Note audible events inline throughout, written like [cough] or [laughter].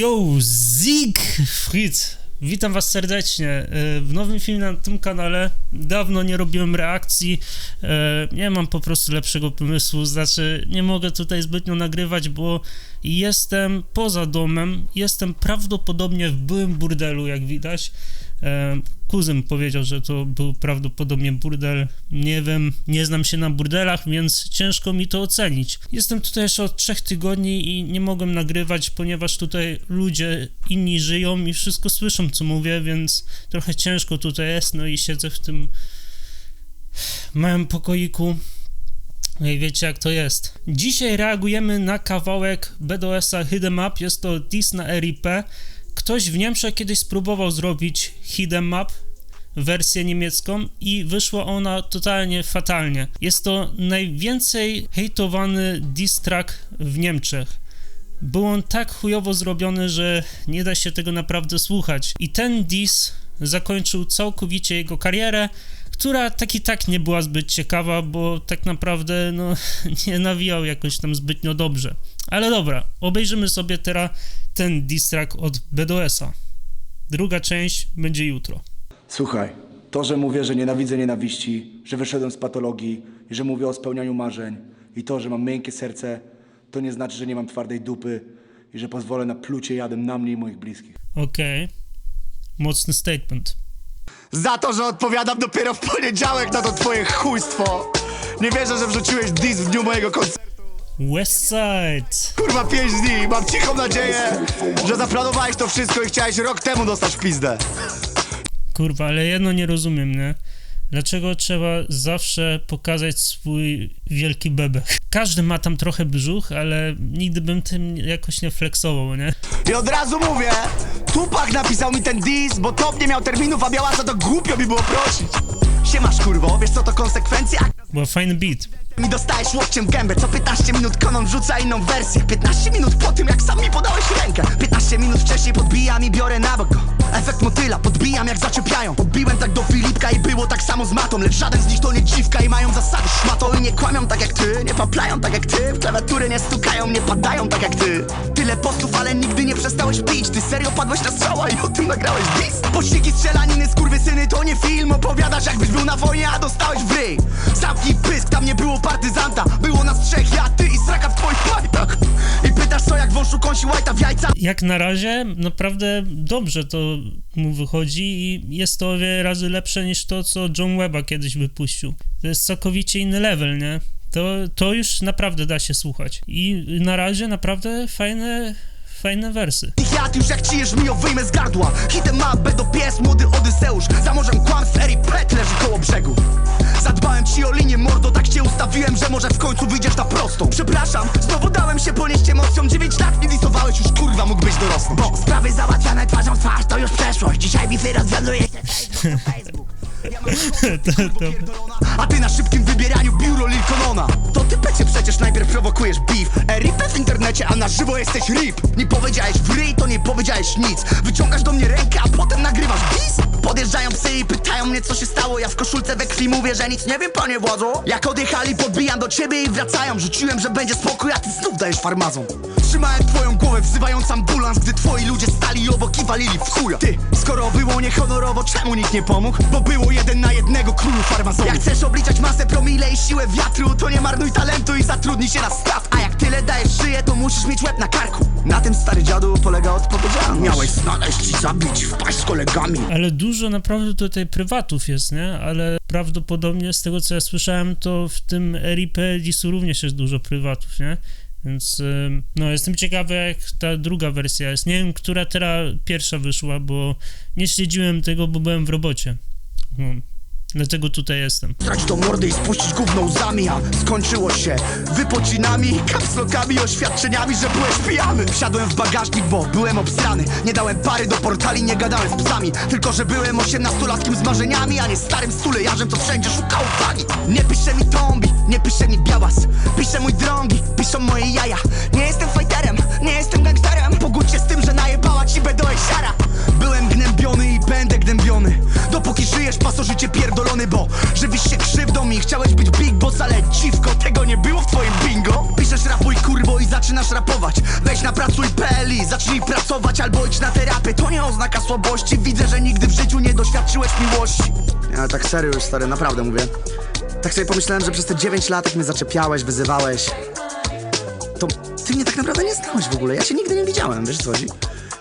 Yo, Siegfried! Witam was serdecznie e, w nowym filmie na tym kanale. Dawno nie robiłem reakcji, e, nie mam po prostu lepszego pomysłu, znaczy nie mogę tutaj zbytnio nagrywać, bo jestem poza domem, jestem prawdopodobnie w byłym burdelu, jak widać. E, Kuzyn powiedział, że to był prawdopodobnie burdel. Nie wiem, nie znam się na burdelach, więc ciężko mi to ocenić. Jestem tutaj jeszcze od trzech tygodni i nie mogłem nagrywać, ponieważ tutaj ludzie inni żyją i wszystko słyszą, co mówię, więc trochę ciężko tutaj jest. No i siedzę w tym małym pokoiku. No i wiecie jak to jest. Dzisiaj reagujemy na kawałek BDS-a Hidden Up. Jest to dis na RIP. Ktoś w Niemczech kiedyś spróbował zrobić Hidden Map, wersję niemiecką i wyszła ona totalnie fatalnie. Jest to najwięcej hejtowany diss track w Niemczech. Był on tak chujowo zrobiony, że nie da się tego naprawdę słuchać. I ten diss zakończył całkowicie jego karierę, która tak i tak nie była zbyt ciekawa, bo tak naprawdę no, [laughs] nie nawijał jakoś tam zbytnio dobrze. Ale dobra, obejrzymy sobie teraz ten diss track od BDS-a. Druga część będzie jutro. Słuchaj, to, że mówię, że nienawidzę nienawiści, że wyszedłem z patologii i że mówię o spełnianiu marzeń i to, że mam miękkie serce, to nie znaczy, że nie mam twardej dupy i że pozwolę na plucie jadem na mnie i moich bliskich. Okej. Mocny statement. Za to, że odpowiadam dopiero w poniedziałek na to twoje chujstwo. Nie wierzę, że wrzuciłeś dis w dniu mojego koncertu. Westside. Kurwa, pięć dni. Mam cichą nadzieję, że zaplanowałeś to wszystko i chciałeś rok temu dostać w pizdę. Kurwa, ale jedno nie rozumiem, nie? Dlaczego trzeba zawsze pokazać swój wielki bebek? Każdy ma tam trochę brzuch, ale nigdy bym tym jakoś nie flexował, nie? I od razu mówię, Tupak napisał mi ten dis, bo top nie miał terminów, a Białasa to głupio mi było prosić. Siemasz kurwo, wiesz co to konsekwencje? Była fajny beat. Mi dostajesz łokciem w gębę Co 15 minut konon wrzuca inną wersję. 15 minut po tym jak sam mi podałeś rękę. 15 minut wcześniej podbijam i biorę na bok. Efekt motyla, podbijam jak zaczepiają. Podbiłem tak do Filipka i było tak samo z matą Lecz żaden z nich to nie dziwka i mają zasady. Szmato I nie kłamią tak jak ty, nie paplają tak jak ty. W klawiatury nie stukają, nie padają tak jak ty. Tyle postów, ale nigdy nie przestałeś pić. Ty serio padłeś na strzała i o tym nagrałeś dis Pościgi strzelaniny, skurwysyny to nie film Opowiadasz jakbyś był na wojnie, a dostałeś w ryj Zamknij pysk, tam nie było partyzanta Było nas trzech, ja, ty i sraka w twoich pajtach I pytasz co, jak wąszu kąsi łajta w jajca? Jak na razie naprawdę dobrze to mu wychodzi i jest to o wiele razy lepsze niż to, co John Webba kiedyś wypuścił. To jest całkowicie inny level, nie? To, to już naprawdę da się słuchać. I na razie naprawdę fajne, fajne wersy. Ich jad już jak cijesz mi ją wyjmę z gardła. Hitem ma do pies, młody Odyseusz. Za morzem kłamstw Eri Pet leży koło brzegu. Zadbałem ci o linię mordo, tak cię ustawiłem, że może w końcu wyjdziesz na prostą. Przepraszam, znowu dałem się ponieść emocjom. 9 lat nie disowałeś, już kurwa mógłbyś dorosnąć Bo sprawy załatwiane twarzą twarz to już przeszłość. Dzisiaj bify rozwiązuje się a ty na szybkim wybieraniu biuro Lilkonona To ty pecie przecież najpierw prowokujesz beef. RIP w internecie, a na żywo jesteś RIP. Nie powiedziałeś w ryj, to nie powiedziałeś nic. Wyciągasz do mnie rękę, a potem nagrywasz bis Podjeżdżają psy i pytają mnie co się stało. Ja w koszulce we krwi mówię, że nic nie wiem panie władzo. Jak odjechali podbijam do ciebie i wracają. Rzuciłem, że będzie spokój, a ty znów dajesz farmazon Trzymałem twoją głowę wzywając ambulans Gdy twoi ludzie stali obok i walili w chuja Ty, skoro było niehonorowo, czemu nikt nie pomógł? Bo było jeden na jednego królu farmazonu Jak chcesz obliczać masę promile i siłę wiatru To nie marnuj talentu i zatrudnij się na staw A jak tyle dajesz szyję, to musisz mieć łeb na karku Na tym stary dziadu polega odpowiedzialność Miałeś znaleźć i zabić, wpaść z kolegami ale dużo naprawdę tutaj prywatów jest, nie? Ale prawdopodobnie z tego, co ja słyszałem, to w tym RIP Disu również jest dużo prywatów, nie? Więc no, jestem ciekawy, jak ta druga wersja jest. Nie wiem, która teraz pierwsza wyszła, bo nie śledziłem tego, bo byłem w robocie. No, dlatego tutaj jestem. Strać do mordy i spuścić gówno łzami A skończyło się wypocinami, kapslokami, oświadczeniami, że byłeś pijany. Wsiadłem w bagażnik, bo byłem obstrany. Nie dałem pary do portali, nie gadałem z psami. Tylko, że byłem osiemnastolatkiem z marzeniami A nie starym stulejarzem, co wszędzie szukał fani Nie pisze mi Tombi, nie pisze mi Białas. Pisze mój drągi, piszą moje jaja. Nie jestem fighterem, nie jestem gangsterem. Pogódź się z tym, że najebała ci do siara Byłem gnębiony i będę gnębiony Dopóki żyjesz, pasożycie pierdolony Bo żywisz się krzywdą i chciałeś być big boss Ale dziwko, tego nie było w twoim bingo. Piszesz rapuj kurwo i zaczynasz rapować. Weź na pracuj.pl zacznij pracować albo idź na terapię. To nie oznaka słabości, widzę, że nigdy w życiu nie doświadczyłeś miłości. Ja tak serio już stary, naprawdę mówię. Tak sobie pomyślałem, że przez te 9 lat jak mnie zaczepiałeś, wyzywałeś To ty mnie tak naprawdę nie znałeś w ogóle, ja cię nigdy nie widziałem, wiesz co chodzi?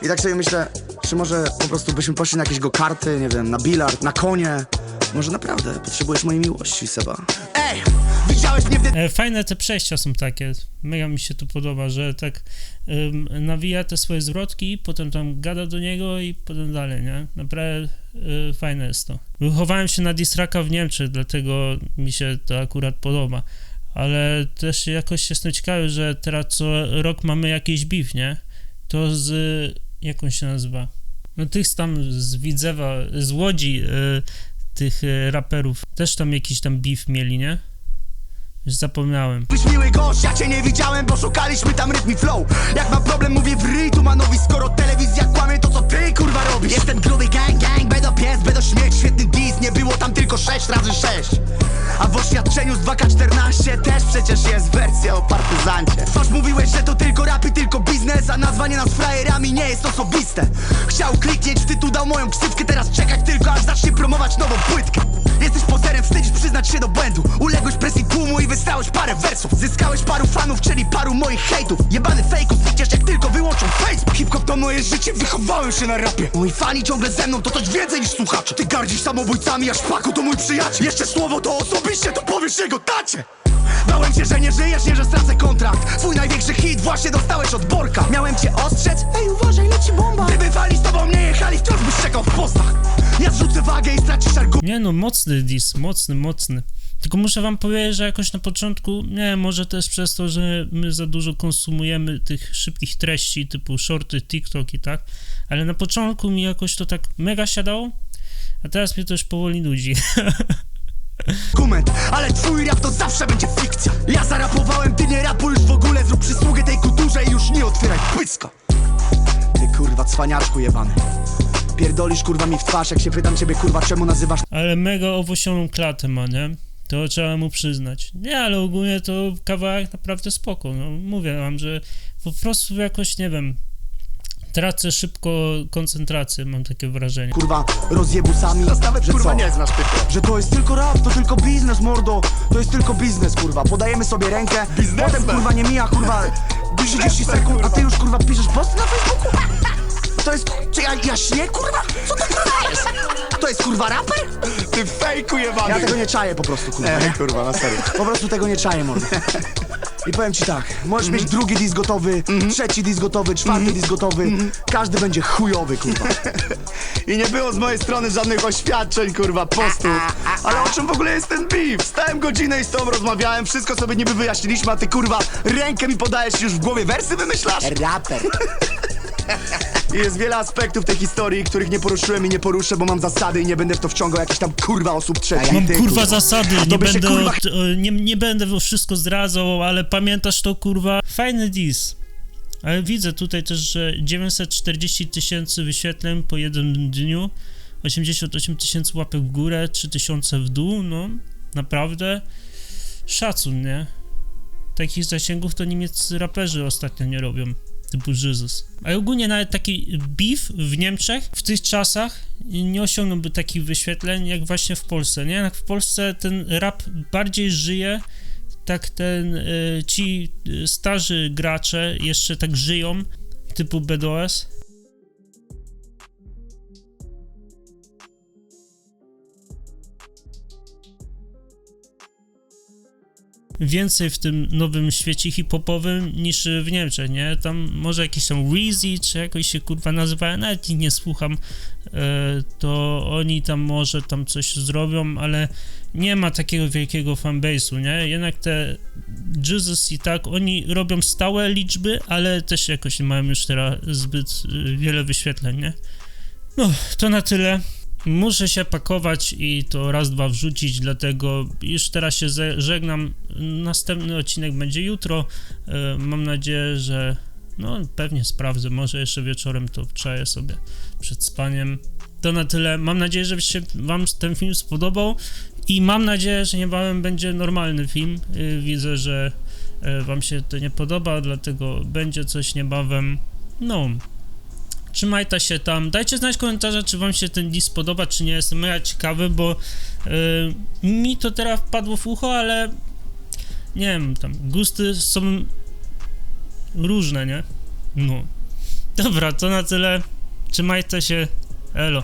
I tak sobie myślę, czy może po prostu byśmy poszli na jakieś go karty, nie wiem, na bilard, na konie Może naprawdę potrzebujesz mojej miłości, Seba Ej, widziałeś mnie w E, Fajne te przejścia są takie. Mega mi się to podoba, że tak ym, nawija te swoje zwrotki, potem tam gada do niego i potem dalej, nie? Naprawdę y, fajne jest to. Wychowałem się na Distraka w Niemczech, dlatego mi się to akurat podoba. Ale też jakoś jestem ciekawy, że teraz co rok mamy jakiś beef, nie? To z... jak on się nazywa? No tych tam z Widzewa, z Łodzi, y, tych y, raperów, też tam jakiś tam beef mieli, nie? Już zapomniałem. Byś miły gość, ja cię nie widziałem, bo szukaliśmy tam rytm i flow. Jak mam problem, mówię w ryj Tumanowi Skoro telewizja kłamie, to co ty kurwa robisz? Jestem gruby gang, gang, bedo pies, bedo śmieć Świetny dis, nie było tam tylko 6 razy 6 A w oświadczeniu z 2K14 też przecież jest wersja o partyzancie. Twarz mówiłeś, że to tylko rapy, tylko biznes A nazwanie nas frajerami nie jest osobiste. Chciał kliknieć w tytuł, dał moją ksywkę Teraz czekać tylko, aż zacznie promować nową płytkę Jesteś pozerem, wstydzisz przyznać się do błędu. Uległeś presji tłumu i wystałeś parę wersów. Zyskałeś paru fanów, czyli paru moich hejtów. Jebany fejków, znikniesz jak tylko wyłączą Facebook Hip-hop to moje życie, wychowałem się na rapie. Moi fani ciągle ze mną, to coś więcej niż słuchacze. Ty gardzisz samobójcami, a szpaku to mój przyjaciel. Jeszcze słowo to osobiście, to powiesz jego tacie. Bałem się, że nie żyjesz, nie, że stracę kontrakt. Twój największy hit właśnie dostałeś od Borka. Miałem cię ostrzec? Ej, uważaj, leci Nie no, mocny dis, mocny, mocny. Tylko muszę wam powiedzieć, że jakoś na początku, nie może też przez to, że my za dużo konsumujemy tych szybkich treści typu shorty, TikTok i tak, ale na początku mi jakoś to tak mega siadało, a teraz mnie to już powoli nudzi. [laughs] argument Ale twój rap to zawsze będzie fikcja Ja zarapowałem, ty nie rapuj już w ogóle Zrób przysługę tej kulturze i już nie otwieraj pyska Ty kurwa cwaniaczku jebany Pierdolisz kurwa mi w twarz, jak się pytam ciebie kurwa czemu nazywasz ale mega owosioną klatę ma, nie? To trzeba mu przyznać. Nie, ale ogólnie to kawałek naprawdę spoko. No, mówię wam, że po prostu jakoś, nie wiem, tracę szybko koncentrację, mam takie wrażenie. kurwa rozjebusami że kurwa co? nie znasz typu. Że to jest tylko rap, to tylko biznes mordo To jest tylko biznes kurwa, podajemy sobie rękę Potem kurwa nie mija kurwa 30 sekund, a ty już kurwa piszesz post na Facebooku? To jest, czy ja, ja śnię kurwa? Co to kurwa jest? To jest kurwa raper? Ty fejku jebany. Ja tego nie czaję po prostu kurwa, Ej, nie? kurwa, na serio. Po prostu tego nie czaję, mordo. I powiem ci tak, możesz mieć drugi disc gotowy, trzeci disc gotowy, czwarty disc gotowy, każdy będzie chujowy, kurwa. I nie było z mojej strony żadnych oświadczeń, kurwa, postów. Ale o czym w ogóle jest ten beef? Stałem godzinę i z tobą rozmawiałem, wszystko sobie niby wyjaśniliśmy, a ty kurwa rękę mi podajesz i już w głowie wersy wymyślasz? Raper. [laughs] I jest wiele aspektów tej historii, których nie poruszyłem i nie poruszę, bo mam zasady i nie będę w to wciągał jakichś tam kurwa osób trzecich. Mam Ty, kurwa zasady, nie będę, kurwa, o, nie, nie będę wszystko zdradzał, ale pamiętasz to kurwa? Fajny dis. Ale widzę tutaj też, że 940 tysięcy wyświetleń po jednym dniu, 88 tysięcy łapek w górę, 3000 w dół, no naprawdę szacun, nie? Takich zasięgów to niemieccy raperzy ostatnio nie robią, typu Jesus. A ogólnie nawet taki beef w Niemczech w tych czasach nie osiągnąłby takich wyświetleń jak właśnie w Polsce, nie? Jak w Polsce ten rap bardziej żyje, tak ten, y, ci starzy gracze jeszcze tak żyją, typu BDOS. Więcej w tym nowym świecie hip-hopowym niż w Niemczech, nie? Tam może jakieś tam Reezy, czy jakoś się kurwa nazywają, nawet ich nie słucham, e, to oni tam może tam coś zrobią, ale nie ma takiego wielkiego fanbase'u, nie? Jednak te Jesus i tak, oni robią stałe liczby, ale też jakoś nie mają już teraz zbyt y, wiele wyświetleń, nie? No, to na tyle. Muszę się pakować i to raz, dwa wrzucić, dlatego już teraz się żegnam. Następny odcinek będzie jutro. E, Mam nadzieję, że no pewnie sprawdzę, może jeszcze wieczorem to wczaję sobie przed spaniem. To na tyle. Mam nadzieję, że się Wam ten film spodobał i mam nadzieję, że niebawem będzie normalny film. Y, Widzę, że e, wam się to nie podoba, dlatego będzie coś niebawem. No. Trzymajcie się tam. Dajcie znać w komentarzach, czy wam się ten disk podoba, czy nie. Jestem mega ciekawy, bo e, mi to teraz wpadło w ucho, ale nie wiem, tam gusty są różne, nie? No. Dobra, to na tyle. Trzymajcie się. Elo.